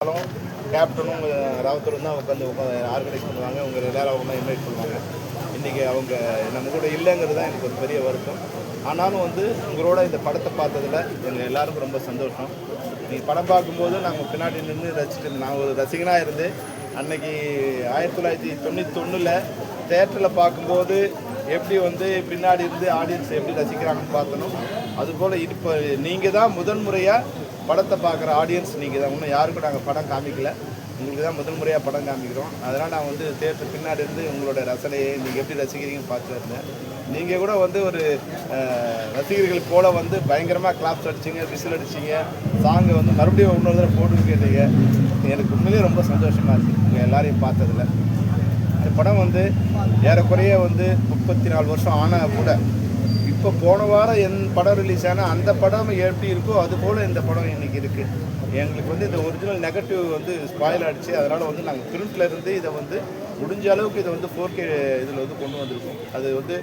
இருந்தாலும் கேப்டனும் ராவத்தரும் தான் உட்காந்து ஆர்கனைஸ் பண்ணுவாங்க உங்கள் எல்லாரும் ஒன்றா இன்வைட் பண்ணுவாங்க. இன்றைக்கி அவங்க நம்ம கூட இல்லைங்கிறது தான் எனக்கு ஒரு பெரிய வருத்தம். ஆனாலும் வந்து உங்களோட இந்த படத்தை பார்த்ததுல எங்கள் எல்லாருக்கும் ரொம்ப சந்தோஷம். நீங்கள் படம் பார்க்கும்போது நாங்கள் பின்னாடி நின்று ரசிச்சுட்டு நான் ஒரு ரசிகனாக இருந்து அன்னைக்கு ஆயிரத்தி தொள்ளாயிரத்தி தொண்ணூற்றி ஒன்றில் தேட்டரில் பார்க்கும்போது எப்படி வந்து பின்னாடி இருந்து ஆடியன்ஸ் எப்படி ரசிக்கிறாங்கன்னு பார்த்தணும் அதுபோல் இப்போ நீங்கள் தான் முதன் முறையாக படத்தை பார்க்குற ஆடியன்ஸ் நீங்கள் தான். இன்னும் யாருக்கும் நாங்கள் படம் காமிக்கல. உங்களுக்கு தான் முதல் முறையாக படம் காமிக்கிறோம். அதனால் நான் வந்து தேட்டர் பின்னாடி இருந்து உங்களோட ரசனையை நீங்கள் எப்படி ரசிக்கிறீங்கன்னு பார்த்துட்டு இருந்தேன் நீங்கள் கூட வந்து ஒரு ரசிகர்கள் போல வந்து பயங்கரமாக கிளாப்ஸ் அடிச்சிங்க விசில் அடிச்சிங்க. சாங்கை வந்து மறுபடியும் இன்னொரு தடவை போட்டு கேட்டீங்க. எனக்கு உண்மையிலேயே ரொம்ப சந்தோஷமாக இருக்குது உங்கள் எல்லாரையும் பார்த்ததுல. இந்த படம் வந்து ஏறக்குறைய வந்து முப்பத்தி நாலு வருஷம் ஆனால் கூட இப்போ போன வாரம் என் படம் ரிலீஸ் ஆனால் அந்த படம் எப்படி இருக்கோ அது போல் இந்த படம் இன்னைக்கு இருக்குது எங்களுக்கு வந்து இந்த ஒரிஜினல் நெகட்டிவ் வந்து ஸ்பாயில் ஆகிடுச்சு அதனால் வந்து நாங்கள் பிரிண்ட்லேருந்து இதை வந்து முடிஞ்ச அளவுக்கு இதை வந்து ஃபோர் கே இதில் வந்து கொண்டு வந்திருக்கோம். அது வந்து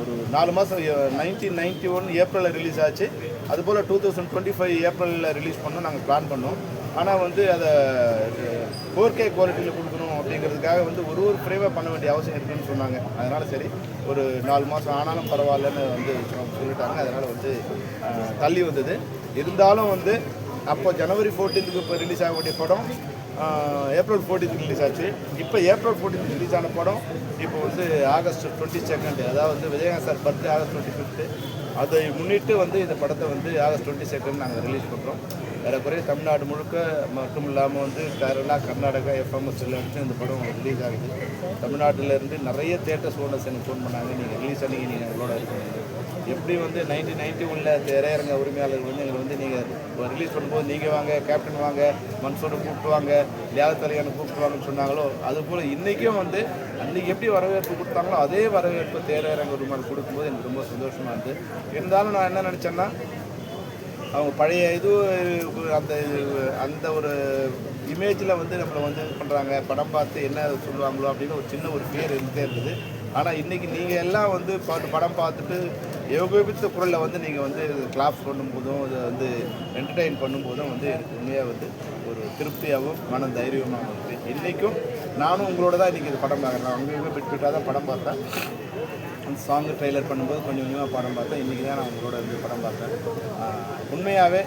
ஒரு நாலு மாதம் நைன்டீன் நைன்டி ஒன் ஏப்ரலில் ரிலீஸ் ஆச்சு. அதுபோல் டூ தௌசண்ட் டுவெண்ட்டி ஃபைவ் ஏப்ரலில் ரிலீஸ் பண்ணோம் நாங்கள் பிளான் பண்ணோம். ஆனால் வந்து அதை ஃபோர் கே குவாலிட்டியில் கொடுக்கணும் அப்படிங்கிறதுக்காக வந்து ஒரு ஒரு ஃப்ரேமாக பண்ண வேண்டிய அவசியம் இருக்குதுன்னு சொன்னாங்க. அதனால் சரி ஒரு நாலு மாதம் ஆனாலும் பரவாயில்லன்னு வந்து சொல்லிட்டாங்க. அதனால் வந்து தள்ளி வந்தது. இருந்தாலும் வந்து அப்போ ஜனவரி ஃபோர்டீன்த்துக்கு இப்போ ரிலீஸ் ஆகக்கூடிய படம் ஏப்ரல் ஃபோர்டீன்த்துக்கு ரிலீஸ் ஆச்சு. இப்போ ஏப்ரல் ஃபோர்டீன்த் ரிலீஸ் ஆன படம் இப்போ வந்து ஆகஸ்ட் டுவெண்ட்டி செகண்ட் அதாவது Vijayakanth sir birthday August twenty fifth அதை முன்னிட்டு வந்து இந்த படத்தை வந்து ஆகஸ்ட் டுவெண்ட்டி செகண்ட் நாங்கள் ரிலீஸ் பண்ணுறோம் ஏறக்குறைய தமிழ்நாடு முழுக்க மட்டும் இல்லாமல் வந்து கேரளா கர்நாடகா எஃப்எம்எஸ் எல்லாத்தையும் இந்த படம் ரிலீஸ் ஆகுது. தமிழ்நாட்டில் இருந்து நிறைய தேட்டர்ஸ் ஓனர்ஸ் எனக்கு ஃபோன் பண்ணாங்க. நீங்கள் ரிலீஸ் அன்னைக்கு நீங்கள் உங்களோட இருக்கணும் எப்படி வந்து நைன்டீன் நைன்ட்டி உள்ள திரையரங்க உரிமையாளர்கள் வந்து எங்களை வந்து நீங்கள் ரிலீஸ் பண்ணும்போது நீங்கள் வாங்க கேப்டன் வாங்க மன்சூரை கூப்பிட்டு வாங்க லியாத தலையான கூப்பிட்டு வாங்கன்னு சொன்னாங்களோ அதுபோல் இன்றைக்கும் வந்து அன்றைக்கி எப்படி வரவேற்பு கொடுத்தாங்களோ அதே வரவேற்பு திரையரங்க உரிமையாளர் கொடுக்கும்போது எனக்கு ரொம்ப சந்தோஷமாக இருந்தது இருந்தாலும் நான் என்ன நினச்சேன்னா அவங்க பழைய இது அந்த அந்த ஒரு இமேஜில் வந்து நம்மளை வந்து இது பண்ணுறாங்க படம் பார்த்து என்ன சொல்லுவாங்களோ அப்படின்னு ஒரு சின்ன ஒரு பேர் இருந்துகிட்டே இருந்தது. ஆனால் இன்றைக்கி நீங்கள் எல்லாம் வந்து பார்த்து படம் பார்த்துட்டு யோகோபித்த குரலில் வந்து நீங்கள் வந்து கிளாப்ஸ் பண்ணும்போதும் அதை வந்து என்டர்டெயின் பண்ணும்போதும் வந்து எனக்கு உண்மையாக வந்து ஒரு திருப்தியாகவும் மன தைரியமாகவும் இருக்குது இன்றைக்கும் நானும் உங்களோட தான் இன்றைக்கி இது படம் பார்க்குறேன். அவங்க பிட் பிட்டாக தான் படம் பார்த்தேன். அந்த சாங்கு ட்ரெய்லர் பண்ணும்போது கொஞ்சம் கொஞ்சமாக படம் பார்த்தேன். இன்றைக்கி தான் நான் உங்களோட வந்து படம் பார்த்தேன். உண்மையாகவே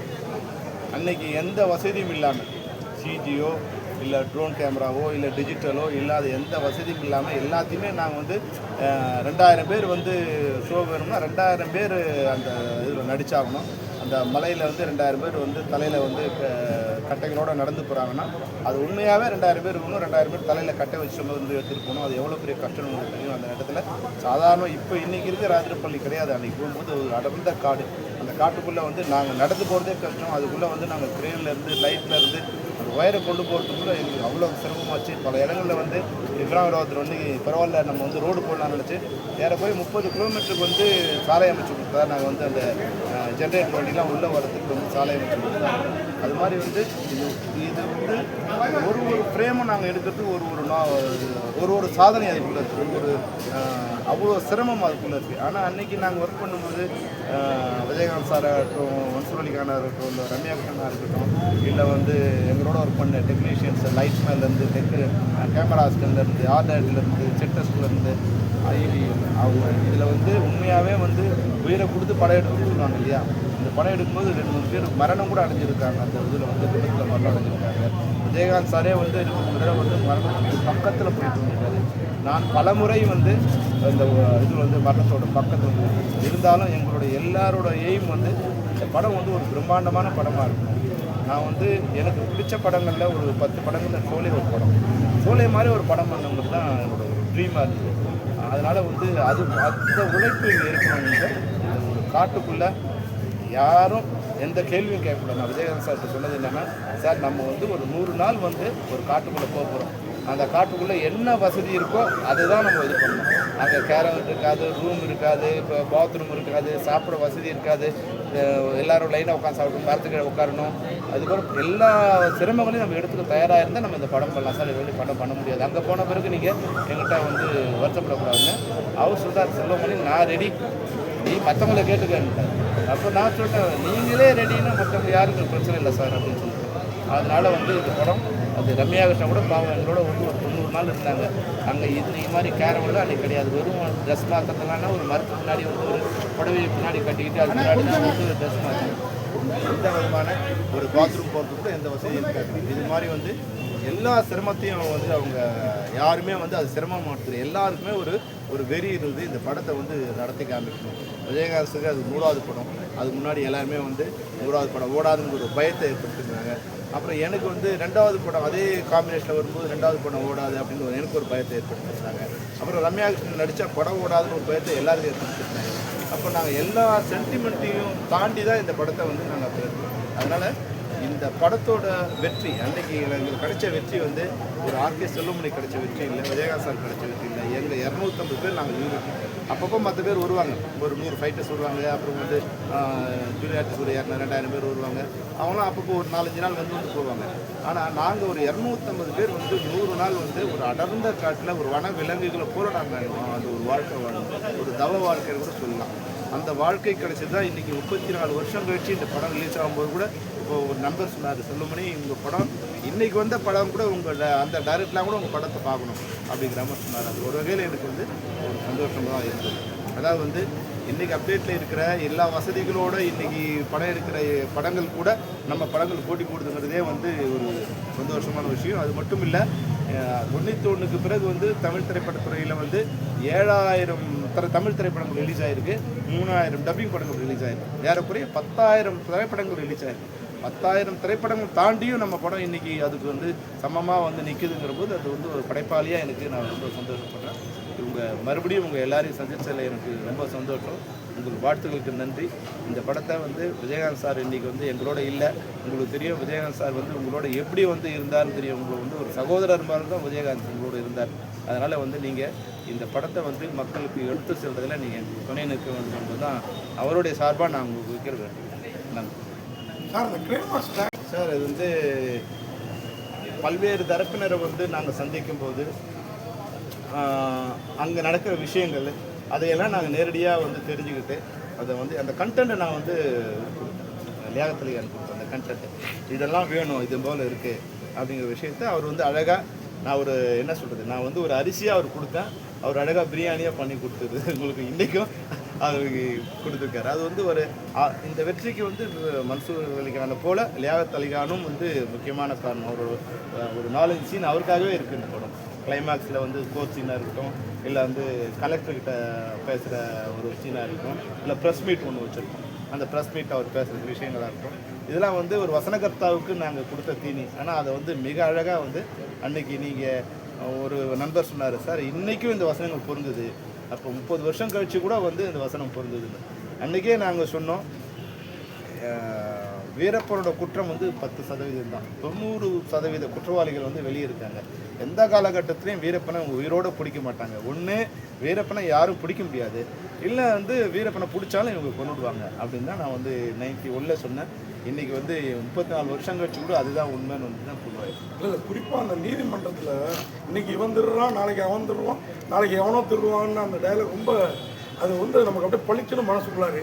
அன்னைக்கு எந்த வசதியும் இல்லாமல் சிஜியோ இல்லை ட்ரோன் கேமராவோ இல்லை டிஜிட்டலோ இல்லாத எந்த வசதியும் இல்லாமல் எல்லாத்தையுமே நாங்கள் வந்து ரெண்டாயிரம் பேர் வந்து ஷோ வேணும்னா ரெண்டாயிரம் பேர் அந்த இதில் நடிச்சாகணும். அந்த மலையில் வந்து ரெண்டாயிரம் பேர் வந்து தலையில் வந்து க- கட்டைகளோடு நடந்து போகிறாங்கன்னா அது உண்மையாகவே ரெண்டாயிரம் பேர் இருக்கணும். ரெண்டாயிரம் பேர் தலையில் கட்டை வச்சு வந்து எடுத்துகிட்டு போகணும். அது எவ்வளோ பெரிய கஷ்டம் உங்களுக்கு தெரியும் அந்த இடத்துல சாதாரண இப்போ இன்றைக்கி இருக்கிற ராஜிரப்பள்ளி கிடையாது. அன்றைக்கி போகும்போது ஒரு அடர்ந்த காடு. அந்த காட்டுக்குள்ளே வந்து நாங்கள் நடந்து போகிறதே கஷ்டம். அதுக்குள்ளே வந்து நாங்கள் க்ரேனில் லைட்லேருந்து ஒயரை கொண்டு போகிறதுக்குள்ள எங்களுக்கு அவ்வளோ சிரமமாச்சு. பல இடங்களில் வந்து விக்ரமராவத்தில் வந்து பரவாயில்ல நம்ம வந்து ரோடு போடலான்னு நினச்சி ஏற போய் முப்பது கிலோமீட்டருக்கு வந்து சாலை அமைச்சு கொடுத்தா நாங்கள் வந்து அந்த ஜென்ரேட் வண்டிலாம் உள்ளே வரதுக்கு வந்து சாலை அமைச்சு கொடுத்தோம் அது மாதிரி வந்து இது இது வந்து ஒரு ஒரு ஃப்ரேமும் நாங்கள் எடுக்கிறது ஒரு ஒரு ஒரு ஒரு சாதனை அதுக்குள்ளே இருக்குது ஒரு அவ்வளோ சிரமம் அதுக்குள்ளே இருக்குது ஆனால் அன்றைக்கி நாங்கள் ஒர்க் பண்ணும்போது விஜயகாந்த் சாராக இருக்கட்டும் மன்சூர் கானாக இருக்கட்டும் இல்லை ரம்யா கிருஷ்ணனாக இருக்கட்டும் இல்லை வந்து எங்களோட ஒர்க் பண்ண டெக்னீஷியன்ஸ் லைட் மேலேருந்து டெக்கு கேமராஸ்லேருந்து ஆர்டர்லேருந்து செட்டஸ்லேருந்து ஐடி அவங்க இதில் வந்து உண்மையாகவே வந்து உயிரை கொடுத்து படம் சொல்லுவாங்க இல்லையா? படம் எடுக்கும்போது ரெண்டு மூணு பேர் மரணம் கூட அடைஞ்சிருக்காங்க. அந்த இதில் வந்து விபத்தில் மரணம் அடைஞ்சிருக்காங்க. விஜயகாந்த் சாரே வந்து ரெண்டு மூணு தடவை வந்து மரணத்துக்கு பக்கத்தில் போயிட்டு வந்திருக்காரு. நான் பல முறை வந்து இந்த இது வந்து மரணத்தோட பக்கத்தில் வந்து இருந்தாலும் எங்களுடைய எல்லாரோட எய்ம் வந்து இந்த படம் வந்து ஒரு பிரம்மாண்டமான படமாக இருக்கும். நான் வந்து எனக்கு பிடிச்ச படங்களில் ஒரு பத்து படங்களில் சோலை ஒரு படம். சோலை மாதிரி ஒரு படம் பண்ணவங்களுக்கு தான் என்னோட ஒரு ட்ரீமாக இருந்தது. அதனால் வந்து அது அந்த உழைப்பு இங்கே இருக்கணும் ஒரு காட்டுக்குள்ளே யாரும் எந்த கேள்வியும் கேட்கக்கூடாது. நான் விஜயகாந்த் சார் சொன்னது என்னென்னா சார் நம்ம வந்து ஒரு நூறு நாள் வந்து ஒரு காட்டுக்குள்ளே போக போகிறோம் அந்த காட்டுக்குள்ளே என்ன வசதி இருக்கோ அதுதான் நம்ம இது பண்ணணும். அங்கே கேரம் இருக்காது ரூம் இருக்காது இப்போ பாத்ரூம் இருக்காது சாப்பிட வசதி இருக்காது. எல்லாரும் லைனாக உட்காந்து சாப்பிடணும் மரத்துக்கிழ உட்காரணும். அதுக்கப்புறம் எல்லா சிரமங்களையும் நம்ம எடுத்துக்க தயாராக இருந்தால் நம்ம இந்த படம் பண்ணலாம். சார் வெளியே படம் பண்ண முடியாது. அங்கே போன பிறகு நீங்கள் எங்கிட்ட வந்து வருத்தப்படக்கூடாதுன்னு அவர் சொல்கிறார் செல்வமணி நான் ரெடி நீ மற்றவங்கள கேட்டுக்கிட்டேன் அப்போ நான் சொல்லிட்டேன் நீங்களே ரெடின்னா மற்றவங்க யாருக்கும் பிரச்சனை இல்லை சார் அப்படின்னு சொல்லிட்டு அதனால் வந்து இந்த படம் அது ரம்யா கிருஷ்ணா கூட பாவம் எங்களோட வந்து ஒரு தொண்ணூறு நாள் இருந்தாங்க. அங்கே இந்த மாதிரி கேரவெல்லாம் அன்றைக்கி கிடையாது. வெறும் ட்ரெஸ் மாற்றத்துலாம்னா ஒரு மரத்துக்கு முன்னாடி வந்து ஒரு புடவையை பின்னாடி கட்டிக்கிட்டு அது முன்னாடி வந்து வந்து ட்ரெஸ் மாற்றணும் எந்த விதமான ஒரு பாத்ரூம் போகிறதுக்கு கூட எந்த வசதியும் இருக்காது. இது மாதிரி வந்து எல்லா சிரமத்தையும் வந்து அவங்க யாருமே வந்து அது சிரமம் மாற்றுது எல்லாருக்குமே ஒரு ஒரு வெறி இருந்து இந்த படத்தை வந்து நடத்தி காமிக்கணும். விஜயகாந்துக்கு அது நூறாவது படம். அதுக்கு முன்னாடி எல்லாருமே வந்து நூறாவது படம். ஓடாதுங்கிற ஒரு பயத்தை ஏற்படுத்திருந்தாங்க. அப்புறம் எனக்கு வந்து ரெண்டாவது படம் அதே காம்பினேஷனில் வரும்போது ரெண்டாவது படம் ஓடாது அப்படின்னு ஒரு எனக்கு ஒரு பயத்தை ஏற்படுத்திருந்தாங்க. அப்புறம் ரம்யா கிருஷ்ணன் நடித்தா படம் ஓடாதுன்னு ஒரு பயத்தை எல்லாருக்கும் ஏற்படுத்திருந்தாங்க. அப்போ நாங்கள் எல்லா சென்டிமெண்ட்டையும் தாண்டி தான் இந்த படத்தை வந்து நாங்கள் பிறந்தோம் அதனால் இந்த படத்தோட வெற்றி அன்னைக்கு எங்களுக்கு கிடைச்ச வெற்றி வந்து ஒரு ஆர்கே செல்லுமணி கிடைச்ச வெற்றி இல்லை விஜயகாந்த் சார் கிடைச்ச வெற்றி இல்லை. எங்கள் இரநூத்தம்பது பேர் நாங்கள் யூனிட் அப்பப்போ மற்ற பேர் வருவாங்க. ஒரு நூறு ஃபைட்டர்ஸ் வருவாங்க. அப்புறம் வந்து ஜூனியர் ஆர்டிஸ்ட் ஒரு ரெண்டாயிரம் பேர் வருவாங்க. அவங்களாம் அப்பப்போ ஒரு நாலஞ்சு நாள் வந்து வந்து போவாங்க. ஆனால் நாங்கள் ஒரு இரநூத்தம்பது பேர் வந்து நூறு நாள் வந்து ஒரு அடர்ந்த காட்டில் ஒரு வன விலங்குகளை போல நாங்கள் அந்த ஒரு வாழ்க்கை வாழணும் ஒரு தவ வாழ்க்கைன்னு கூட சொல்லலாம். அந்த வாழ்க்கை கிடைச்சது தான் இன்றைக்கி முப்பத்தி நாலு வருஷம் கழிச்சு இந்த படம் ரிலீஸ் ஆகும்போது கூட ஒரு நம்பர் சொன்னார் செல்லுமணி உங்கள் படம் இன்னைக்கு வந்த படம் கூட உங்கள் அந்த டைரக்ட்லாம் கூட உங்கள் படத்தை பார்க்கணும் அப்படிங்கிற மாதிரி சொன்னார். அது ஒரு வகையில் எனக்கு வந்து ஒரு சந்தோஷமாக தான் இருந்தது. அதாவது வந்து இன்றைக்கி அப்டேட்டில் இருக்கிற எல்லா வசதிகளோட இன்றைக்கி படம் எடுக்கிற படங்கள் கூட நம்ம படங்கள் போட்டி போடுதுங்கிறதே வந்து ஒரு சந்தோஷமான விஷயம். அது மட்டும் இல்லை தொண்ணூற்றி ஒன்றுக்கு பிறகு வந்து தமிழ் திரைப்படத்துறையில் வந்து ஏழாயிரம் தர தமிழ் திரைப்படங்கள் ரிலீஸ் ஆகிருக்கு மூணாயிரம் டப்பிங் படங்கள் ரிலீஸ் ஆகிருக்கு ஏறக்குறைய பத்தாயிரம் திரைப்படங்கள் ரிலீஸ் ஆகிருக்கு பத்தாயிரம் திரைப்படங்கள் தாண்டியும் நம்ம படம் இன்னைக்கு அதுக்கு வந்து சமமாக வந்து நிற்குதுங்கிற போது அது வந்து ஒரு படைப்பாளியாக எனக்கு நான் ரொம்ப சந்தோஷப்படுறேன். இவங்க மறுபடியும் உங்கள் எல்லாரையும் சந்திச்சதில் எனக்கு ரொம்ப சந்தோஷம். உங்களுக்கு வாழ்த்துக்களுக்கு நன்றி. இந்த படத்தை வந்து விஜயகாந்த் சார் இன்றைக்கி வந்து எங்களோட இல்லை. உங்களுக்கு தெரியும் விஜயகாந்த் சார் வந்து உங்களோட எப்படி வந்து இருந்தார்னு தெரியும். உங்களை வந்து ஒரு சகோதரர் மாதிரி தான் விஜயகாந்த் உங்களோட இருந்தார். அதனால் வந்து நீங்கள் இந்த படத்தை வந்து மக்களுக்கு எடுத்து செல்றதில் நீங்கள் துணை நிற்க வேண்டும் என்பது தான் அவருடைய சார்பாக நான் உங்களுக்கு வைக்கிற வேண்டும் நன்றி. சார் இந்த சார் இது வந்து பல்வேறு தரப்பினரை வந்து நாங்கள் சந்திக்கும் போது அங்கே நடக்கிற விஷயங்கள் அதையெல்லாம் நாங்கள் நேரடியாக வந்து தெரிஞ்சுக்கிட்டு அதை வந்து அந்த கண்டென்ட்டை நான் வந்து லியாகத்தில் கொடுத்தேன் அந்த கண்டென்ட் இதெல்லாம் வேணும் இது போல் இருக்குது அப்படிங்கிற விஷயத்த அவர் வந்து அழகாக நான் ஒரு என்ன சொல்கிறது நான் வந்து ஒரு அரிசியாக அவர் கொடுத்தேன். அவர் அழகாக பிரியாணியாக பண்ணி கொடுத்தது. உங்களுக்கு இன்றைக்கும் அவருக்கு கொடுத்துருக்காரு. அது வந்து ஒரு இந்த வெற்றிக்கு வந்து மன்சூர் அலிகான போல் லியாகத் அலிகானும் வந்து முக்கியமான காரணம். ஒரு ஒரு நாலஞ்சு சீன் அவருக்காகவே இருக்குது இந்த படம். கிளைமேக்ஸில் வந்து கோச் சீனாக இருக்கட்டும் இல்லை வந்து கலெக்டர்கிட்ட பேசுகிற ஒரு சீனாக இருக்கட்டும் இல்லை ப்ரெஸ் மீட் ஒன்று வச்சுருக்கோம். அந்த ப்ரெஸ் மீட் அவர் பேசுகிற விஷயங்களாக இருக்கட்டும். இதெல்லாம் வந்து ஒரு வசனகர்த்தாவுக்கு நாங்கள் கொடுத்த தீனி. ஆனால் அதை வந்து மிக அழகாக வந்து அன்னைக்கு நீங்கள் ஒரு நண்பர் சொன்னார் சார் இன்றைக்கும் இந்த வசனங்கள் பொருந்தது. அப்போ முப்பது வருஷம் கழித்து கூட வந்து இந்த வசனம் பொருந்ததுன்னு அன்றைக்கே நாங்கள் சொன்னோம் வீரப்பனோட குற்றம் வந்து பத்து சதவீதம் தான். தொண்ணூறு சதவீத குற்றவாளிகள் வந்து வெளியே இருக்காங்க எந்த காலகட்டத்திலையும் வீரப்பனை உயிரோட பிடிக்க மாட்டாங்க. ஒன்று வீரப்பனை யாரும் பிடிக்க முடியாது. இல்லை வந்து வீரப்பனை பிடிச்சாலும் இவங்க கொண்டுடுவாங்க அப்படின்னு தான் நான் வந்து நைன்டி ஒன்றில் சொன்னேன். இன்றைக்கி வந்து முப்பத்தி நாலு வருஷம் கழிச்சு கூட அதுதான் உண்மைன்னு வந்து தான் சொல்லுவாங்க இல்லை குறிப்பாக அந்த நீதிமன்றத்தில் இன்னைக்கு இவன் திருடுறான் நாளைக்கு அவன் திருடுவான் நாளைக்கு எவனோ திருடுவான்னு அந்த டயலாக் ரொம்ப அது வந்து நமக்கு அப்படியே பளிச்சுன்னு மனசுக்குள்ளாரு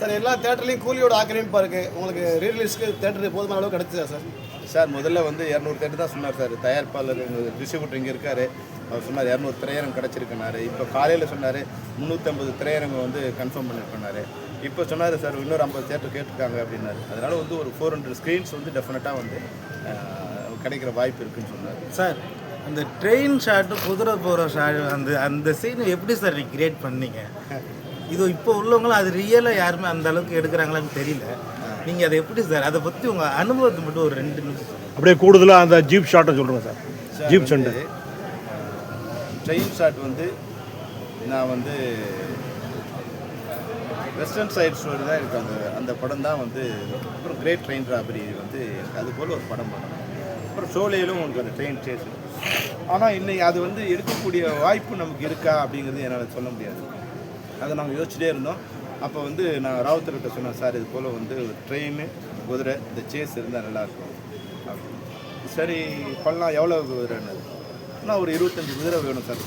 சார் எல்லா தேட்டர்லையும் கூலியோட ஆக்கிரமிப்பா இருக்கு உங்களுக்கு ரீரிலீஸ்க்கு தேட்டர் போதுமான அளவு கிடைச்சதா சார்? சார் முதல்ல வந்து இரநூறு தேட்டர் தான் சொன்னார் சார். தயாரிப்பாளர் டிஸ்ட்ரிபியூட்டர் இங்கே இருக்கார். அவர் சொன்னார் இரநூறு திரையரங்கம் கிடச்சிருக்குனாரு இப்போ காலையில் சொன்னார் முந்நூற்றம்பது திரையரங்கம் வந்து கன்ஃபார்ம் பண்ணிருக்கனாரு இப்போ சொன்னார் சார் இன்னொரு ஐம்பது தேட்டர் கேட்டிருக்காங்க அப்படின்னாரு. அதனால் வந்து ஒரு ஃபோர் ஹண்ட்ரட் ஸ்க்ரீன்ஸ் வந்து டெஃபினட்டாக வந்து கிடைக்கிற வாய்ப்பு இருக்குன்னு சொன்னார். சார் அந்த ட்ரெயின் ஷாட்டு குதிரை போகிற ஷாட் அந்த அந்த சீன் எப்படி சார் கிரியேட் பண்ணீங்க? இது இப்போ உள்ளவங்களும் அது ரியலாக யாருமே அந்த அளவுக்கு எடுக்கிறாங்களான்னு தெரியல. நீங்கள் அதை எப்படி சார் அதை பற்றி உங்கள் அனுபவத்தை மட்டும் ஒரு ரெண்டு நிமிஷம் அப்படியே கூடுதலாக அந்த ஜீப் ஷாட்டை சொல்கிறேன் sir? Jeep centre train shot வந்து நான் வந்து வெஸ்டர்ன் சைட் ஸ்டோரி தான் எனக்கு அந்த அந்த படம் தான் வந்து அப்புறம் கிரேட் ட்ரெயின் ராபரி வந்து எனக்கு அது போல் ஒரு படம் பண்ணணும். அப்புறம் சோலையிலும் உங்களுக்கு அந்த ட்ரெயின் சேஸ் ஆனால் இன்னைக்கு அது வந்து எடுக்கக்கூடிய வாய்ப்பு நமக்கு இருக்கா அப்படிங்கிறது என்னால் சொல்ல முடியாது. அதை நாங்கள் யோசிச்சுட்டே இருந்தோம். அப்போ வந்து நான் ராவுத்தர்கிட்ட சொன்னேன் சார் இது போல் வந்து ட்ரெயின் குதிரை இந்த சேஸ் இருந்தால் நல்லாயிருக்கும் அப்படி. சரி பண்ணலாம். எவ்வளோ குதிரைன்னு? ஆனால் ஒரு இருபத்தஞ்சி குதிரை வேணும் சார்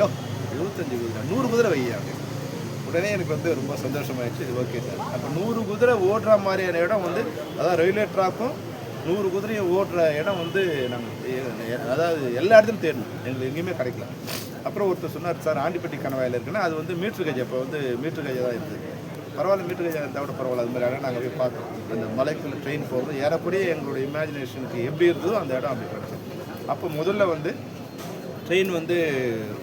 யோ இருபத்தஞ்சி குதிரை நூறு குதிரை வையாங்க உடனே எனக்கு வந்து ரொம்ப சந்தோஷமாயிடுச்சு. இது ஓகே சார் அப்போ நூறு குதிரை ஓடுற மாதிரியான இடம் வந்து அதாவது ரயில்வே ட்ராக்கும் நூறு குதிரையை ஓட்டுற இடம் வந்து நாங்கள் அதாவது எல்லா இடத்துலையும் தேடணும். எங்களுக்கு எங்கேயுமே கிடைக்கல. அப்புறம் ஒருத்தர் சொன்னார் சார் ஆண்டிப்பட்டி கணவாயில் இருக்குன்னா அது வந்து மீட்ரு கஜை அப்போ வந்து மீட்ரு கஜை தான் இருக்குது. பரவாயில்ல மீட்ரு கஜை இருந்தால் கூட பரவாயில்ல. அது மாதிரி இடம் நாங்கள் போய் பார்த்தோம். அந்த மலைக்குள்ள ட்ரெயின் போகிறது ஏறக்குறைய எங்களுடைய இமேஜினேஷனுக்கு எப்படி இருந்ததோ அந்த இடம் அப்படி கிடச்சிது. அப்போ முதல்ல வந்து ட்ரெயின் வந்து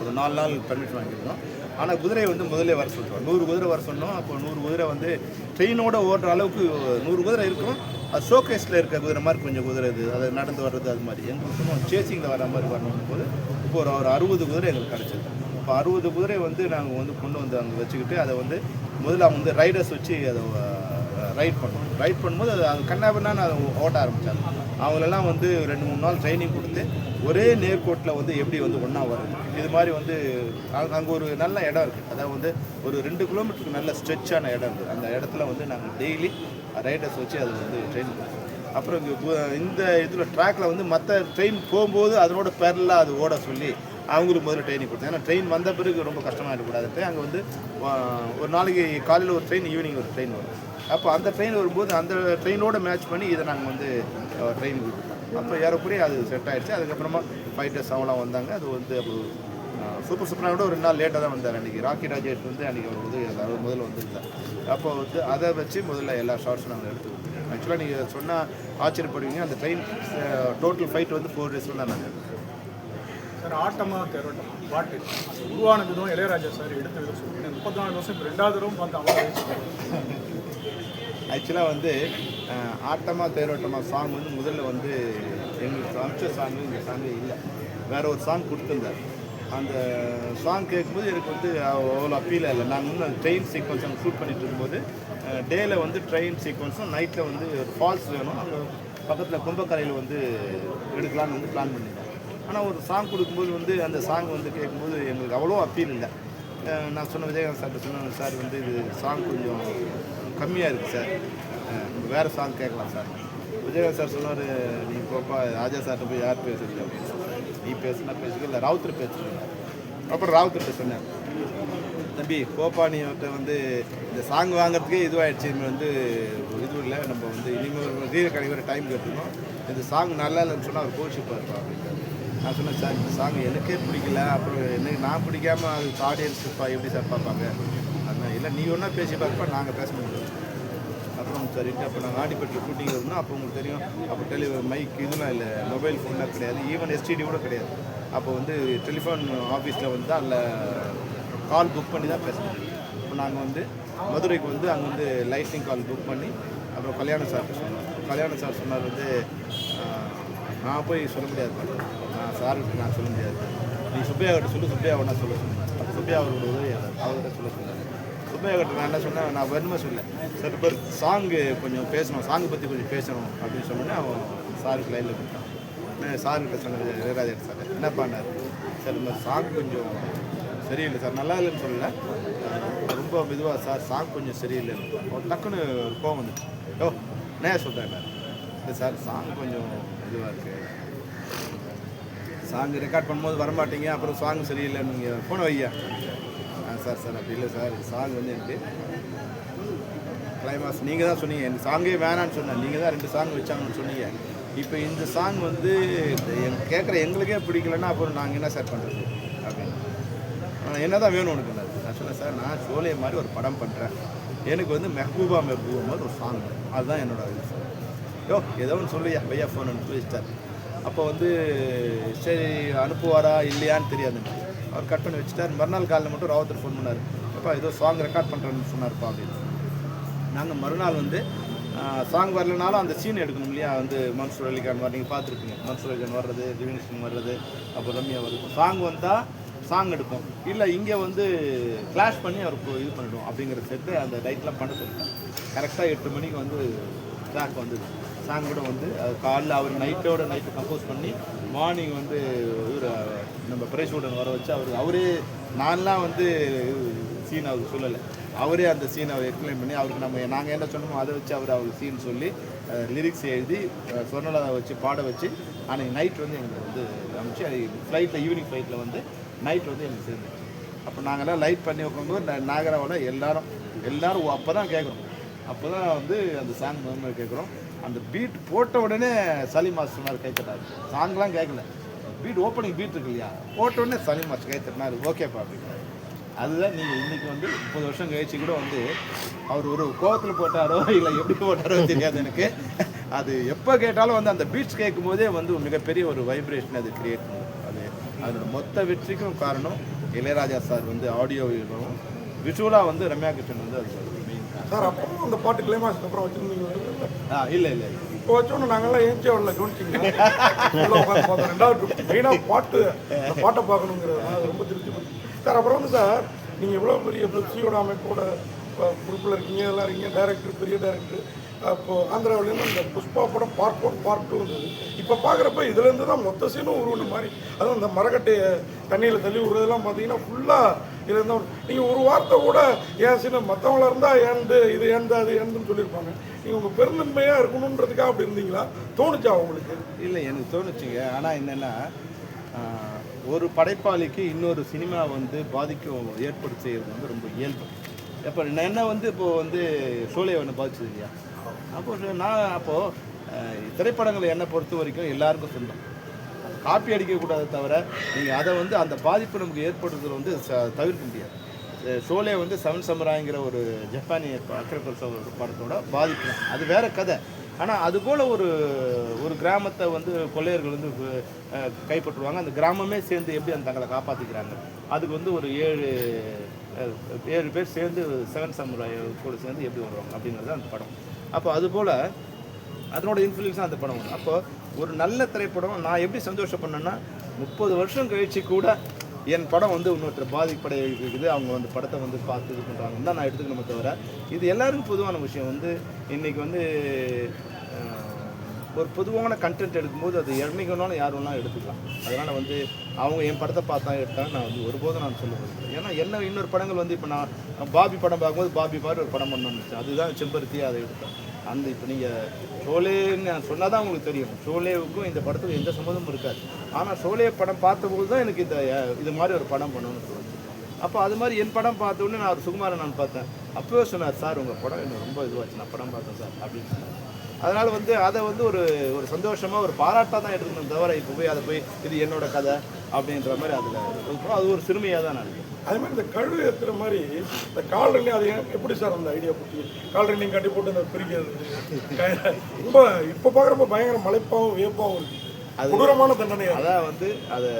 ஒரு நாலு நாள் பர்மிஷன் வாங்கியிருந்தோம். ஆனால் குதிரையை வந்து முதல்ல வர சொல்லுவோம் நூறு குதிரை வர சொன்னோம். அப்போ நூறு குதிரை வந்து ட்ரெயினோட ஓடுற அளவுக்கு நூறு குதிரை இருக்கும். அது ஷோகேஸில் இருக்க குதிரை மாதிரி கொஞ்சம் குதிரை இது. அது நடந்து வர்றது அது மாதிரி. எங்களுக்கு சும்மா சேசிங்கில் வர மாதிரி வரணும் போது இப்போ ஒரு ஒரு அறுபது குதிரை எங்களுக்கு கிடச்சிது. இப்போ அறுபது குதிரை வந்து நாங்கள் வந்து கொண்டு வந்து அங்கே வச்சுக்கிட்டு அதை வந்து முதல்ல அவங்க வந்து ரைடர்ஸ் வச்சு அதை ரைட் பண்ணோம். ரைட் பண்ணும்போது அது அது கண்ணாபின்னான்னு அதை ஓட்ட ஆரம்பித்தாங்க அவங்களெல்லாம் வந்து ரெண்டு மூணு நாள் ட்ரைனிங் கொடுத்து ஒரே நேர்கோட்டில் வந்து எப்படி வந்து ஒன்றா வருது இது மாதிரி வந்து அங்கே ஒரு நல்ல இடம் இருக்குது அதாவது வந்து ஒரு ரெண்டு கிலோமீட்டருக்கு நல்ல ஸ்ட்ரெச்சான இடம் இருக்குது அந்த இடத்துல வந்து நாங்கள் டெய்லி ரைடர்ஸ் வச்சு அதை வந்து ட்ரெயின் பண்ணுவோம். அப்புறம் இங்கே இந்த இதில் ட்ராக்ல வந்து மற்ற ட்ரெயின் போகும்போது அதனோட பேரலாக அது ஓட சொல்லி அவங்களுக்கு முதல்ல ட்ரைனிங் கொடுத்தேன். ஏன்னா ட்ரெயின் வந்த பிறகு ரொம்ப கஷ்டமாக இருக்கக்கூடாது அங்கே வந்து ஒரு நாளைக்கு காலையில் ஒரு ட்ரெயின் ஈவினிங் ஒரு ட்ரெயின் வரும். அப்போ அந்த ட்ரெயின் வரும்போது அந்த ட்ரெயினோட மேட்ச் பண்ணி இதை நாங்கள் வந்து ட்ரெயின் அப்போ ஏறக்குறைய அது செட் ஆகிடுச்சு அதுக்கப்புறமா ஃபைட்டர்ஸ் அவங்களாம் வந்தாங்க. அது வந்து அப்போ சூப்பர் சூப்பராக கூட ஒரு ரெண்டு நாள் லேட்டாக தான் வந்தார் அன்றைக்கி ராக்கி ராஜேஷ் வந்து அன்றைக்கி அவர் உதவி அதாவது முதல்ல வந்திருந்தார். அப்போ வந்து அதை வச்சு முதல்ல எல்லா ஷார்ட்ஸும் நாங்கள் எடுத்துக்கிட்டோம் ஆக்சுவலாக நீங்கள் சொன்னால் ஆச்சரியப்படுவீங்க. அந்த ட்ரெயின் டோட்டல் ஃபைட் வந்து ஃபோர் டேஸ் தான் நாங்கள் எடுத்தோம் சார் ஆட்டமா தேரோட்டம். பாட்டு. உருவானதும் இளையராஜா சார் எடுத்து முப்பத்தி நாலு வருஷம் ரெண்டாவது தடவை பார்த்து அவ்வளோ ஆக்சுவலாக வந்து ஆட்டமாக ஆட்டமா தேரோட்டமா சாங் வந்து முதல்ல வந்து எங்களுக்கு அமிச்ச சாங் இந்த சாங்கே இல்லை. வேறு ஒரு சாங் கொடுத்துருந்தார். அந்த சாங் கேட்கும்போது எனக்கு வந்து அவ்வளோ அப்பீல் இல்லை. நாங்கள் வந்து அந்த ட்ரெயின் சீக்வன்ஸ் அங்கே ஷூட் பண்ணிட்டு இருக்கும்போது டேயில் வந்து ட்ரெயின் சீக்வன்ஸும் நைட்டில் வந்து ஒரு ஃபால்ஸ் வேணும். அங்கே பக்கத்தில் கும்பக்கரையில் வந்து எடுக்கலான்னு வந்து பிளான் பண்ணியிருந்தோம். ஆனால் ஒரு சாங் கொடுக்கும்போது வந்து அந்த சாங் வந்து கேட்கும்போது எங்களுக்கு அவ்வளோ அப்பீல் இல்லை. நான் சொன்ன விஜயகாந்த் சார்கிட்ட சொன்னேன் சார் வந்து இது சாங் கொஞ்சம் கம்மியாக இருக்குது சார். வேறு சாங் கேட்கலாம் சார். விஜயகாந்த் சார் சொன்னார் நீ போப்பா ராஜா சார்கிட்ட போய் யார் பேசுறது? அப்படின்னு நீ பேசுனா பேசுக்க இல்லை ராவுத்தர் பேசுறீங்க அப்புறம் ராவுத்தர்கிட்ட சொன்னேன் தம்பி போப்பா நீ அவர்கிட்ட வந்து இந்த சாங் வாங்குறதுக்கே இதுவாகிடுச்சு இனிமேல் வந்து இது இல்லை. நம்ம வந்து இனிமேல் ரீல் கிடைக்கிற டைம் கேட்டுருக்கோம். இந்த சாங் நல்லா இல்லைன்னு சொன்னால் அவர் கோச்சிப்பார் அப்படின்னு நான் சொன்னேன் சார் இந்த சாங் எனக்கே பிடிக்கல. அப்புறம் எனக்கு நான் பிடிக்காம அது ஆடியன்ஸ் எப்படி சார் பார்ப்பாங்க? அதனால் இல்லை நீ ஒன்றா பேசி பார்ப்பா நாங்கள் பேச முடியும். அப்புறம் சரிட்டு அப்போ நாங்கள் ஆடிப்பட்டில் ஷூட்டிங் இருந்தோம் அப்போ உங்களுக்கு தெரியும். அப்போ டெலி மைக் இதெல்லாம் இல்லை. மொபைல் ஃபோன்லாம் கிடையாது. ஈவன் எஸ்டிடி கூட கிடையாது. அப்போ வந்து டெலிஃபோன் ஆஃபீஸில் வந்து அதில் கால் புக் பண்ணி தான் பேசணும் இப்போ நாங்கள் வந்து மதுரைக்கு வந்து அங்கே வந்து லைட்டிங் கால் புக் பண்ணி அப்புறம் கல்யாண சார் சொன்னோம். கல்யாண சார் சொன்னார் வந்து நான் போய் சொல்ல முடியாது. நான் சார்கிட்ட நான் சொல்ல முடியாது. நீ சுப்பையா கிட்ட சொல்லு சுப்பையா நான் சொல்ல சொன்னேன். சுப்பையா அவரோட உதவியாளர். அவர்கிட்ட சொல்ல சொன்னேன். சுப்பையா கிட்ட நான் என்ன சொன்னேன் நான் வேணுமே சொல்ல சார் இப்போ சாங்கு கொஞ்சம் பேசணும் சாங்கு பற்றி கொஞ்சம் பேசணும் அப்படின்னு சொன்னோன்னே அவன் சாருக்கு லைனில் கொடுத்தான். நான் சார்கிட்ட சொன்னது இளையராஜா சார் என்ன பண்ணார்? சார் இந்த சாங் கொஞ்சம் சரியில்லை சார் நல்லா இல்லைன்னு சொல்லல. ரொம்ப மெதுவாக சார் சாங் கொஞ்சம் சரியில்லை. அவர் டக்குன்னு கோவம் வந்துச்சு. ஓ என்ன? சொல்கிறேன் இல்லை சார் சாங் கொஞ்சம் இதுவாக இருக்குது சாங் ரெக்கார்ட் பண்ணும்போது வரமாட்டீங்க அப்புறம் சாங் சரியில்லைன்னு நீங்கள் போன வையா சார் சார் அப்படி இல்லை சார். சாங் வந்து எனக்கு கிளைமாஸ் நீங்கள் தான் சொன்னீங்க. எனக்கு சாங்கே வேணான்னு சொன்னேன். நீங்கள் தான் ரெண்டு சாங் வச்சாங்கன்னு சொன்னீங்க. இப்போ இந்த சாங் வந்து கேட்குற எங்களுக்கே பிடிக்கலன்னா அப்புறம் நாங்கள் என்ன சார் பண்ணுறது அப்படின்னு என்ன தான் வேணும் உனக்கு? நான் சொன்னேன் சார் நான் சோலையை மாதிரி ஒரு படம் பண்ணுறேன் எனக்கு வந்து மெஹபூபா மெஹபூபா மாதிரி ஒரு சாங் அதுதான் என்னோட இது சார் யோ ஏதோ ஒன்று சொல்லியா பையா ஃபோன் அனுப்பிச்சு வச்சிட்டார் அப்போ வந்து சரி அனுப்புவாரா? இல்லையான்னு தெரியாது அவர் கட் பண்ணி வச்சுட்டார். மறுநாள் காலையில் மட்டும் ராவத்தர் ஃபோன் பண்ணார். அப்பா ஏதோ சாங் ரெக்கார்ட் பண்ணுறேன்னு சொன்னார்ப்பா அப்படின்னு. நாங்கள் மறுநாள் வந்து சாங் வரலனாலும் அந்த சீன் எடுக்கணும் இல்லையா? வந்து மன்சூர் அலிகான் வர நீங்கள் பார்த்துருப்பீங்க. மன்சூர் அலிகான் வர்றது திவினேஷன் வர்றது அப்புறம் ரம்யா வருது சாங் வந்தால் சாங் எடுப்போம். இல்லை இங்கே வந்து கிளாஷ் பண்ணி அவர் இது பண்ணிவிடுவோம் அப்படிங்கிற செட்டு அந்த டைட்லாம் பண்ண சொல்லிட்டேன் கரெக்டாக எட்டு மணிக்கு வந்து ட்ராக் வந்தது. சாங் கூட வந்து காலைல அவர் நைட்டோட நைட்டு கம்போஸ் பண்ணி மார்னிங் வந்து இவர் நம்ம பிரைஸ்வுடன் வர வச்சு அவர் அவரே நான்லாம் வந்து சீன் அவருக்கு சொல்லலை. அவரே அந்த சீனை அவர் எக்ஸ்பிளைன் பண்ணி அவருக்கு நம்ம நாங்கள் என்ன சொன்னோமோ அதை வச்சு அவர் அவருக்கு சீன் சொல்லி லிரிக்ஸ் எழுதி சொர்ணலதா வச்சு பாட வச்சு அன்றைக்கி நைட் வந்து எங்களுக்கு வந்து அனுப்பிச்சு ஃப்ளைட்டில் ஈவினிங் ஃப்ளைட்டில் வந்து நைட் வந்து எங்களுக்கு சேர்ந்துச்சு. அப்போ நாங்கள்லாம் லைட் பண்ணி உட்காந்து நாகராவோட எல்லாரும் எல்லாரும் அப்போ தான் கேட்குறோம் அப்போ தான் வந்து அந்த சாங் முதல்ல கேட்குறோம் அந்த பீட் போட்ட உடனே சலி மாஸ்டர் மாதிரி சாங்லாம் கேட்கல பீட் ஓப்பனிங் பீட் இருக்கு இல்லையா? போட்ட உடனே சலி மாஸ்டர் கை ஓகேப்பா அப்படின்னாரு அதுதான் நீங்கள் இன்றைக்கி வந்து முப்பது வருஷம் கழிச்சு கூட வந்து அவர் ஒரு கோபத்தில் போட்டாரோ இல்லை எப்படி போட்டாரோ தெரியாது எனக்கு. அது எப்போ கேட்டாலும் வந்து அந்த பீட்ஸ் கேட்கும் போதே வந்து மிகப்பெரிய ஒரு வைப்ரேஷன் அது கிரியேட் பண்ணும் அது அதோட மொத்த வெற்றிக்கும் காரணம் இளையராஜா சார் வந்து ஆடியோ விஷுவலாக வந்து ரம்யா கிருஷ்ணன் வந்து அது மெயின் சார் அப்பவும் அந்த பாட்டு கிளைமாஸ்க்கு அப்புறம் வச்சுருந்தீங்க இல்லை இல்லை இப்போ வச்சோன்னு நாங்கெல்லாம் ஏஞ்சி வரல கவனிச்சிங்க ரெண்டாவது மெயினாக பாட்டு அந்த பாட்டை பார்க்கணுங்கிறது அது ரொம்ப திருப்தி சார் அப்புறம் வந்து சார் நீங்கள் இவ்வளோ பெரிய பெப்சியோட அமைப்போட குரூப்பில் இருக்கீங்க எல்லாம் இருக்கீங்க டைரக்டர் பெரிய டைரக்டர் அப்போ ஆந்திராவிலேருந்து இந்த புஷ்பா படம் பார்ட் ஒன் பார்ட் டூ இருந்தது. இப்போ பார்க்குறப்ப இதுலேருந்து தான் மொத்த சீனும் உருவன மாதிரி. அதுவும் இந்த மரக்கட்டையை தண்ணியில் தள்ளி விடுறதெல்லாம் பார்த்தீங்கன்னா ஃபுல்லாக இதுலேருந்து தான் நீங்கள் ஒரு வார்த்தை கூட ஏன் சீனு மற்றவங்கள இருந்தால் ஏண்டு இது ஏந்து அது ஏந்துன்னு சொல்லியிருப்பாங்க. நீங்கள் உங்கள் பெருந்தன்மையாக இருக்கணுன்றதுக்காக அப்படி இருந்தீங்களா? தோணுச்சா உங்களுக்கு? இல்லை எனக்கு தோணுச்சுங்க. ஆனால் என்னென்னா ஒரு படைப்பாளிக்கு இன்னொரு சினிமா வந்து பாதிக்கும் ஏற்படுத்தி செய்கிறது வந்து ரொம்ப இயல்பு. இப்போ என்ன வந்து இப்போது வந்து சோலை ஒன்று பாதிச்சது இல்லையா? அப்போ நான் அப்போது திரைப்படங்களை என்னை பொறுத்த வரைக்கும் எல்லாருக்கும் சொந்தம். காப்பி அடிக்கக்கூடாது தவிர நீங்கள் அதை வந்து அந்த பாதிப்பு நமக்கு ஏற்படுறதுல வந்து ச- தவிர்க்க முடியாது. சோலே வந்து செவன் சமராங்கிற ஒரு ஜப்பானிய அக்ரபல் ஒரு படத்தோட பாதிப்பு அது வேற கதை. ஆனால் அதுபோல் ஒரு ஒரு கிராமத்தை வந்து கொள்ளையர்கள் வந்து கைப்பற்றுவாங்க. அந்த கிராமமே சேர்ந்து எப்படி அந்த தங்களை காப்பாற்றிக்கிறாங்க அதுக்கு வந்து ஒரு ஏழு ஏழு பேர் சேர்ந்து செவன் சமுராய் கூட சேர்ந்து எப்படி வருவாங்க? அப்படிங்கிறது அந்த படம். அப்போ அதுபோல் அதனோட இன்ஃப்ளூயன்ஸ் அந்த படம் வரும் அப்போ ஒரு நல்ல திரைப்படம் நான் எப்படி சந்தோஷப்படணும்னா முப்பது வருஷம் கழிச்சு கூட என் படம் வந்து இன்னொருத்தர் பாதிப்படைய இருக்குது. அவங்க வந்து படத்தை வந்து பார்த்து இது பண்ணுறாங்கன்னு தான் நான் எடுத்துக்கணுமே தவிர இது எல்லாருக்கும் பொதுவான விஷயம் வந்து இன்றைக்கி வந்து ஒரு பொதுவான கண்டென்ட் எடுக்கும்போது அது என்னைக்குனாலும் யார் வேணாலும் எடுத்துக்கலாம். அதனால் வந்து அவங்க என் படத்தை பார்த்தா எடுத்தாங்க நான் வந்து ஒருபோதும் நான் சொல்ல விரும்பல. ஏன்னா என்ன இன்னொரு படங்கள் வந்து இப்போ நான் பாபி படம் பார்க்கும்போது பாபி மாதிரி ஒரு படம் பண்ணணும்னு அதுதான் செம்பருத்தி அதை எடுத்தேன். அந்த இப்போ நீங்கள் ஷோலேன்னு நான் சொன்னால் தான் உங்களுக்கு தெரியும். ஷோலேவுக்கும் இந்த படத்துக்கும் எந்த சம்மந்தமும் இருக்காது. ஆனால் ஷோலே படம் பார்த்தபோது தான் எனக்கு இந்த இது மாதிரி ஒரு படம் பண்ணணும்னு தோணுச்சு. அப்போ அது மாதிரி என் படம் பார்த்த உடனே நான் ஒரு சுகுமாரன் நான் பார்த்தேன். அப்போவே சொன்னார் சார் உங்கள் படம் எனக்கு ரொம்ப இதுவாச்சு. நான் படம் பார்த்தேன் சார் அப்படின்னு சொன்னார். அதனால் வந்து அதை வந்து ஒரு ஒரு சந்தோஷமாக ஒரு பாராட்டாக தான் எடுக்கணும் தவிர இப்போ போய் அதை போய் இது என்னோட கதை அப்படின்ற மாதிரி அதில் அது ஒரு சிறுமியாக தான் நான் நினைக்கிறேன். அதே மாதிரி இந்த கழுவு ஏற்றுற மாதிரி இந்த கால் ரன்னிங் அது எப்படி சார் அந்த ஐடியா போட்டு கால் ரன்னிங் கட்டி போட்டு இந்த பிரிக்கிறது. ரொம்ப இப்போ பார்க்குறப்ப பயங்கர மலைப்பாவும் வியப்பாவும் இருக்கு. கொடூரமான தண்டனை அது. அதான் வந்து அதை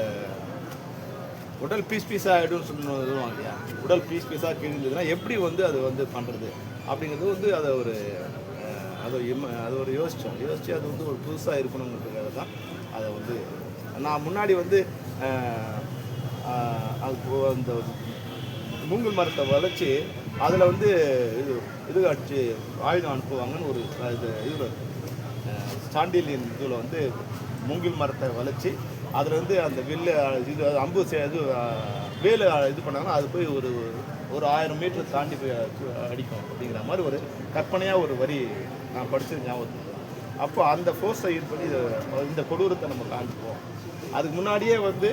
உடல் பீஸ் பீஸாக ஆகிடும்னு சொல்லுவாங்க இல்லையா? உடல் பீஸ் பீஸாக கிழிஞ்சதுன்னா எப்படி வந்து அது வந்து பண்ணுறது அப்படிங்கிறது வந்து அதை ஒரு அது இம்ம அது ஒரு யோசித்தோம் யோசித்து அது வந்து ஒரு புதுசாக இருக்கணுங்கிறதுக்காக தான் அதை வந்து நான் முன்னாடி வந்து அது அந்த மூங்கில் மரத்தை வளைச்சி அதில் வந்து இது இது காட்சி ஆயுதம் அனுப்புவாங்கன்னு ஒரு இது இதில் சாண்டிலியன் இதில் வந்து மூங்கில் மரத்தை வளைச்சி அதில் வந்து அந்த வில்லு இது அம்பு சே- இது வேலு இது பண்ணாங்கன்னா அது போய் ஒரு ஒரு ஆயிரம் மீட்டர் தாண்டி போய் அடிக்கும் அப்படிங்கிற மாதிரி ஒரு கற்பனையாக ஒரு வரி நான் படித்தது ஞாபகத்துக்கு அப்போ அந்த ஃபோர்ஸை இது பண்ணி இந்த கொடூரத்தை நம்ம காண்பிப்போம். அதுக்கு முன்னாடியே வந்து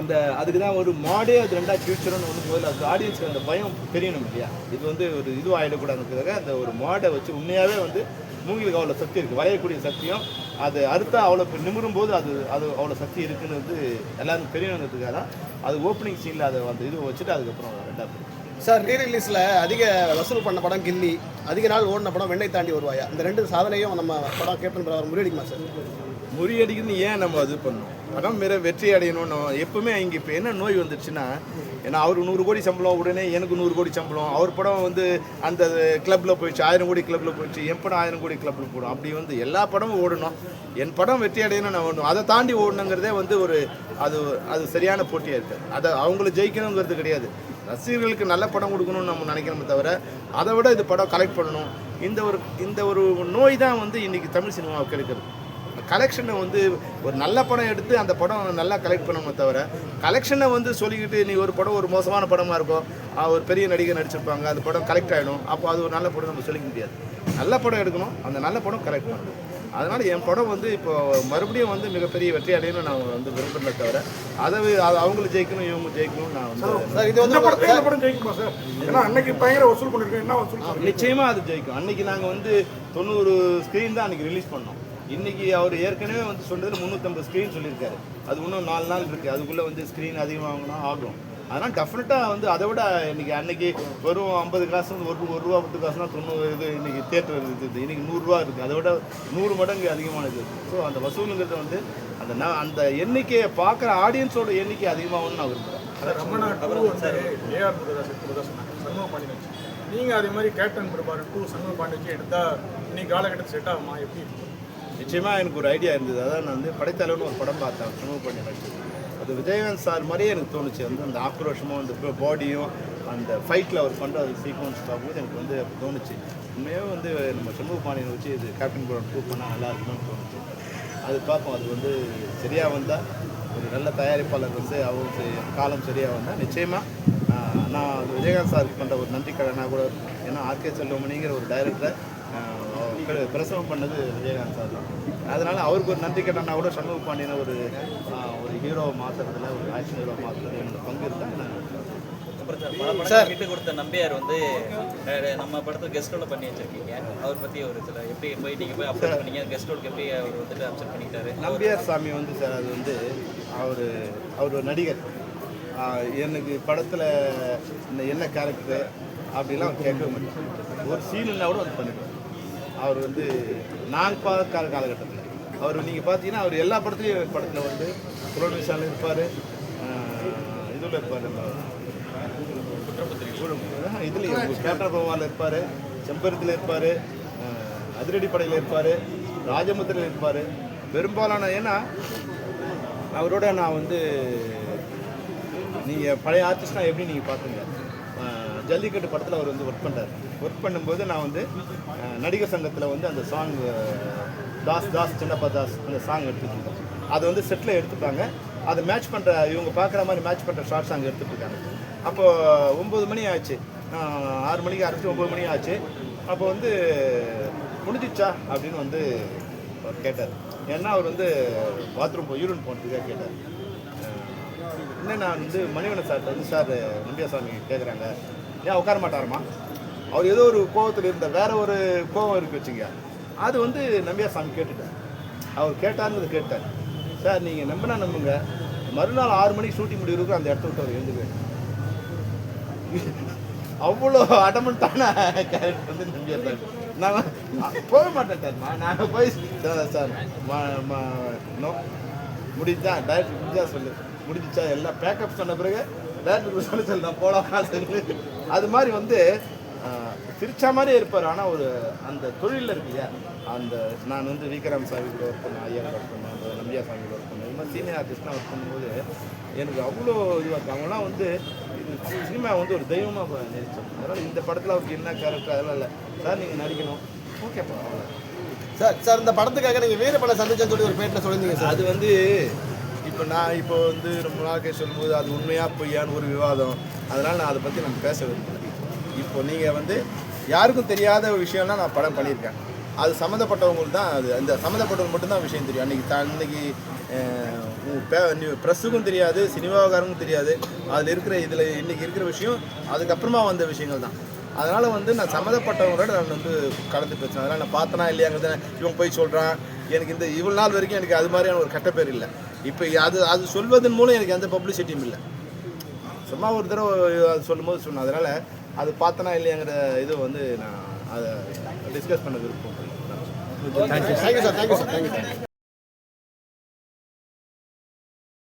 அந்த அதுக்கு தான் ஒரு மாடே அது ரெண்டாக ஃபியூச்சர்னு வந்து முதல்ல அது ஆடியன்ஸ்க்கு அந்த பயம் தெரியணும் இல்லையா? இது வந்து ஒரு இது ஆகிடக்கூடாதுங்கிறதுக்காக அந்த ஒரு மாடை வச்சு உண்மையாகவே வந்து மூங்கிலுக்கு அவ்வளோ சக்தி இருக்குது வளையக்கூடிய சக்தியும் அது அறுத்தா அவ்வளோ நிமிரும் போது அது அது அவ்வளோ சக்தி இருக்குன்னு வந்து எல்லாருக்கும் தெரியணுங்கிறதுக்காக தான் அது ஓப்பனிங் சீனில் அதை அந்த இது வச்சுட்டு அதுக்கப்புறம் ரெண்டாவது சார் ரீ ரிலீஸில் அதிக வசூல் பண்ண படம் கில்லி அதிக நாள் ஓடின படம் வெண்ணை தாண்டி வருவாயா? இந்த ரெண்டு சாதனையும் நம்ம படம் கேப்டன் பிரதமர் முறியடிக்குமா சார்? முறியடிக்குன்னு ஏன் நம்ம இது பண்ணணும் படம் மிக வெற்றி அடையணும்னு எப்பவுமே இங்கே இப்போ என்ன நோய் வந்துடுச்சுன்னா ஏன்னா அவருக்கு நூறு கோடி சம்பளம் உடனே எனக்கு நூறு கோடி சம்பளம். அவர் படம் வந்து அந்த கிளப்பில் போயிடுச்சு ஆயிரம் கோடி கிளப்பில் போயிடுச்சு என் படம் ஆயிரம் கோடி கிளப்பில் போடும் அப்படி வந்து எல்லா படமும் ஓடணும். என் படம் வெற்றி அடையணும் நான் ஓடணும். அதை தாண்டி ஓடணுங்கிறதே வந்து ஒரு அது அது சரியான போட்டியாக இருக்குது அதை அவங்கள ஜெயிக்கணுங்கிறது கிடையாது. ரசிகர்களுக்கு நல்ல படம் கொடுக்கணும்னு நம்ம நினைக்கிறோமே தவிர அதை விட இது படம் கலெக்ட் பண்ணணும். இந்த ஒரு இந்த ஒரு நோய் தான் வந்து இன்னைக்கு தமிழ் சினிமாவுக்கு எடுக்கிறது கலெக்ஷனை வந்து ஒரு நல்ல படம் எடுத்து அந்த படம் நல்லா கலெக்ட் பண்ணணும் தவிர கலெக்ஷனை வந்து சொல்லிக்கிட்டு நீ ஒரு படம் ஒரு மோசமான படமாக இருக்கும் ஒரு பெரிய நடிகர் நடிச்சிருப்பாங்க அந்த படம் கலெக்ட் ஆகிடும் அப்போ அது ஒரு நல்ல படம் நம்ம சொல்லிக்க முடியாது. நல்ல படம் எடுக்கணும் அந்த நல்ல படம் கலெக்ட் பண்ணணும். அதனால் என் படம் வந்து இப்போ மறுபடியும் வந்து மிகப்பெரிய வெற்றி அடையணும்னு நான் வந்து விரும்புகிறத தவிர அதை அது அவங்களும் ஜெயிக்கணும் இவங்க ஜெயிக்கணும்னு நான் வந்து சார் இது வந்து இந்த படம் ஜெயிக்குமா சார்? ஏன்னா அன்னைக்கு பயங்கர வசூல் பண்ணிருக்கோம் என்ன வசூல்? நிச்சயமாக அது ஜெயிக்கும். அன்னைக்கு நாங்கள் வந்து தொண்ணூறு ஸ்க்ரீன் தான் அன்னைக்கு ரிலீஸ் பண்ணோம். இன்னைக்கு அவர் ஏற்கனவே வந்து சொன்னதில் முந்நூற்றம்பது ஸ்க்ரீன் சொல்லியிருக்காரு. அது இன்னும் நாலு நாள் இருக்குது அதுக்குள்ளே வந்து ஸ்க்ரீன் அதிகமாகணும் ஆகும். அதனால் டெஃபினட்டாக வந்து அதை விட இன்னைக்கு அன்னைக்கு வெறும் ஐம்பது காசு வந்து ஒரு ஒரு ரூபா பத்து காசுனா தொண்ணூறு இது இன்னைக்கு தேட்டர் இருக்குது. இன்னைக்கு நூறுரூவா இருக்குது அதை விட நூறு மடங்கு அதிகமானது. ஸோ அந்த வசூலுங்கிறது வந்து அந்த ந- அந்த எண்ணிக்கையை பார்க்குற ஆடியன்ஸோட எண்ணிக்கை அதிகமாகணும்னு நான் விரும்புகிறேன் நீங்கள் அதே மாதிரி கேப்டன் பிரபார் டூ சண்முக பாண்டி வச்சு எடுத்தா இன்னைக்கு காலகட்டத்தில் செட் ஆகுமா? எப்படி நிச்சயமாக எனக்கு ஒரு ஐடியா இருந்தது. அதான் நான் வந்து படைத்தலைவன் ஒரு படம் பார்த்தேன். சுமூக பண்ணி அது விஜயகாந்த் சார் மாதிரியே எனக்கு தோணுச்சு. வந்து அந்த ஆக்ரோஷமும் அந்த பாடியும் அந்த ஃபைட்டில் அவர் பண்ணுற அது சீக்வன்ஸ் பார்க்கும்போது எனக்கு வந்து தோணுச்சு. உண்மையாக வந்து நம்ம சண்முக பாண்டியனை வச்சு இது கேப்டன் படம் ப்ரூவ் பண்ணால் நல்லா இருக்கும்னு தோணுச்சு. அது பார்ப்போம். அது வந்து சரியாக வந்தால் ஒரு நல்ல தயாரிப்பாளர் வந்து அவருக்கு காலம் சரியாக வந்தால் நிச்சயமாக நான் அது விஜயகாந்த் சாருக்கு பண்ணுற ஒரு நன்றி கடனாக கூட இருக்கும் ஏன்னா ஆர்கே செல்வமணிங்கிற ஒரு டைரக்டரை பிரசவம் பண்ணது விஜயகாந்த் சார் தான். அதனால் அவருக்கு ஒரு நன்றி கடனா கூட சண்முக பாண்டியனை ஒரு ஒரு ஹீரோவை மாற்றுறதுல ஒரு ஆக்ஷன் ஹீரோ மாற்றுறதுல என்னோட பங்கு இருந்தால் நான் சார் விட்டு கொடுத்த நம்பியார் வந்து நம்ம படத்தை கெஸ்ட் ரோல பண்ணி வச்சிருக்கீங்க. அவர் பத்தி ஒரு சில எப்படி போய் நீங்க போய் அப்ரோச் பண்ணீங்க? கெஸ்ட் ரோலுக்கு எப்படி அவர் வந்துட்டு பண்ணிட்டாரு நம்பியார் சாமி வந்து சார் அது வந்து அவர் அவர் ஒரு நடிகர். எனக்கு படத்தில் இந்த என்ன கேரக்டர் அப்படிலாம் கேட்கவே மாட்டார். ஒரு சீனுன்னா கூட வந்து பண்ணிடுவார். அவர் வந்து நான் பார்க்காத காலகட்டத்தில். அவர் நீங்கள் பார்த்தீங்கன்னா அவர் எல்லா படத்துலையும் படத்தில் வந்து குரோன் விஷாலில் இருப்பார் இதில் இருப்பார். இதுலேயும் கேப்டன் பகவானில் இருப்பார். செம்பருத்தில் இருப்பார். அதிரடி படையில் இருப்பார். ராஜமுத்திரையில் இருப்பார். பெரும்பாலான ஏன்னா அவரோட நான் வந்து நீங்கள் பழைய ஆர்டிஸ்ட்னா எப்படி நீங்கள் பார்த்துங்க ஜல்லிக்கட்டு படத்தில் அவர் வந்து ஒர்க் பண்ணுறாரு ஒர்க் பண்ணும்போது நான் வந்து நடிகர் சங்கத்தில் வந்து அந்த சாங் தாஸ் தாஸ் சின்னப்பா தாஸ் அந்த சாங் எடுத்துட்டு இருக்கோம் அதை வந்து செட்டில் எடுத்துட்டாங்க அதை மேட்ச் பண்ணுற இவங்க பார்க்குற மாதிரி மேட்ச் பண்ணுற ஷார்ட் சாங் எடுத்துட்டு இருக்காங்க அப்போது ஒம்பது மணி ஆச்சு. ஆறு மணிக்கு ஆரம்பிச்சு ஒம்பது மணி ஆச்சு. அப்போ வந்து முடிஞ்சிச்சா அப்படின்னு வந்து அவர் கேட்டார். ஏன்னா அவர் வந்து பாத்ரூம் போய் யூரின் போனதுக்காக கேட்டார். இன்னும் நான் வந்து மணிவன சார் வந்து சார் நம்பியாசாமி கேட்குறாங்க ஏன் உட்கார மாட்டாருமா? அவர் ஏதோ ஒரு கோவத்தில் இருந்த வேற ஒரு கோவம் இருக்கு வச்சுங்க. அது வந்து நம்பியா சாமி கேட்டுட்டார். அவர் கேட்டாருன்னு கேட்டார். சார் நீங்கள் நம்பினா நம்புங்க. மறுநாள் ஆறு மணிக்கு ஷூட்டிங் முடிவுக்கு அந்த இடத்த விட்டு அவர் எழுந்துவேன் அவ்வளோ அடமெண்ட்டான கேரக்டர் வந்து நம்பியா சார். நான் போக மாட்டேன் சார்மா நான் போய் சார் சார் முடிஞ்சா டேரக்டர் முடிஞ்சா சொல்லு. முடிஞ்சிச்சா எல்லாம் பேக்கப் சொன்ன பிறகு டேரக்டர் சொல்ல நான் போலாம் சொல்லு அது மாதிரி வந்து சிரிச்சா மாதிரியே இருப்பார். ஆனால் ஒரு அந்த தொழிலில் இருக்கு இல்லையா அந்த நான் வந்து விக்ரம் சாமி கூட ஒர்க் பண்ணேன் ஐயா ஒர்க் பண்ணேன் அந்த நம்பியா சாமி கூட ஒர்க் பண்ணேன். இது மாதிரி சீனியர் ஆர்டிஸ்ட்லாம் ஒர்க் பண்ணும்போது எனக்கு அவ்வளோ இதுவாக இருக்கு அவங்களாம் வந்து சினிமா வந்து ஒரு தெய்வமாக நினைச்சோம் அதனால் இந்த படத்தில் அவருக்கு என்ன கேரக்டர் அதெல்லாம் இல்லை. சார் நீங்கள் நடிக்கணும். ஓகேப்பா அவ்வளோ சார் சார் இந்த படத்துக்காக நீங்கள் வீர படம் சந்திச்சேன்னு சொல்லி ஒரு பேட்டில் சொல்லியிருந்தீங்க சார் அது வந்து இப்போ நான் இப்போ வந்து ரொம்ப நாள் சொல்லும்போது அது உண்மையாக பொய்யான்னு ஒரு விவாதம். அதனால் நான் அதை பற்றி நான் பேச விரும்புகிறேன் இப்போ நீங்கள் வந்து யாருக்கும் தெரியாத விஷயம்லாம் நான் படம் பண்ணியிருக்கேன். அது சம்மந்தப்பட்டவங்களுக்கு தான் அது. அந்த சம்மந்தப்பட்டவங்க மட்டும்தான் விஷயம் தெரியும். அன்றைக்கி த அன்றைக்கி ப்ரெஸ்ஸுக்கும் தெரியாது சினிமாவுக்காரங்களுக்கும் தெரியாது. அதில் இருக்கிற இதில் இன்றைக்கி இருக்கிற விஷயம் அதுக்கப்புறமா வந்த விஷயங்கள் தான். அதனால் வந்து நான் சம்மந்தப்பட்டவங்களோட நான் வந்து கலந்து பேசுவேன் அதனால் நான் பார்த்தனா இல்லையாங்கிறத இவன் போய் சொல்கிறான் எனக்கு இந்த இவ்வளோ நாள் வரைக்கும் எனக்கு அது மாதிரியான ஒரு கெட்ட பேர் இல்லை. இப்போ அது அது சொல்வதன் மூலம் எனக்கு எந்த பப்ளிசிட்டியும் இல்லை. சும்மா ஒரு தடவை அது சொல்லும்போது சொன்னேன். அதனால் அது பார்த்தனா இல்லையாங்கிற இது வந்து நான் அதை டிஸ்கஸ் பண்ண விருப்பம் thank you sir thank you sir thank you sir